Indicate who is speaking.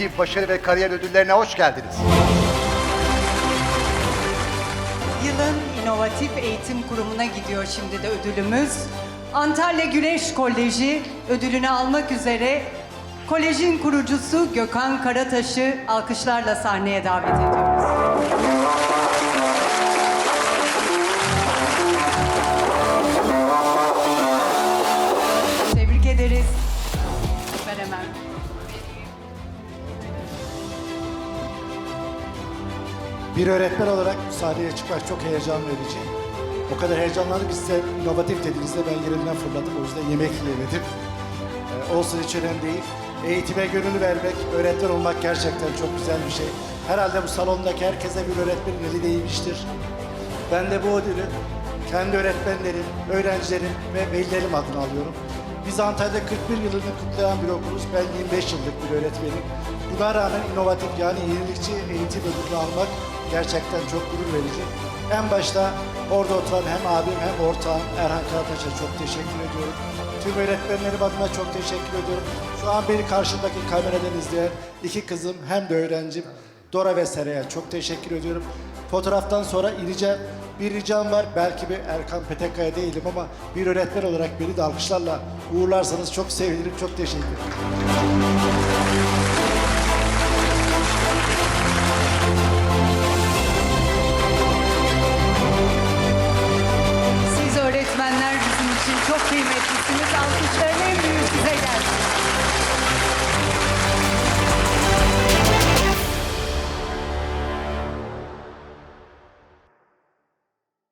Speaker 1: inovatif başarı ve kariyer ödüllerine hoş geldiniz.
Speaker 2: Yılın inovatif eğitim kurumuna gidiyor şimdi de ödülümüz. Antalya Güneş Koleji ödülünü almak üzere kolejin kurucusu Gökhan Karataş'ı alkışlarla sahneye davet ediyoruz. Tebrik ederiz.
Speaker 3: Bir öğretmen olarak sahneye çıkmak çok heyecan verici. O kadar heyecanlandım ki size inovatif dediğinizde ben yerimden fırladım. O yüzden yemek yiyemedim. Ee, olsun hiç önemli değil. Eğitime gönül vermek, öğretmen olmak gerçekten çok güzel bir şey. Herhalde bu salondaki herkese bir öğretmenin eli değmiştir. Ben de bu ödülü kendi öğretmenlerim, öğrencilerim ve velilerim adına alıyorum. Biz Antalya'da 41 yılını kutlayan bir okuluz. Ben 25 yıllık bir öğretmenim. Buna rağmen inovatif yani yenilikçi eğitim ödülünü almak gerçekten çok gurur verici. En başta orada oturan hem abim hem ortağım Erhan Karataş'a çok teşekkür ediyorum. Tüm öğretmenlerim adına çok teşekkür ediyorum. Şu an beni karşımdaki kameradan izleyen iki kızım hem de öğrencim Dora ve Seraya çok teşekkür ediyorum. Fotoğraftan sonra ineceğim. Bir ricam var. Belki bir Erkan Petekkaya değilim ama bir öğretmen olarak beni de alkışlarla uğurlarsanız çok sevinirim. Çok teşekkür ederim.
Speaker 2: kıymetlisiniz. Alkışların en büyük size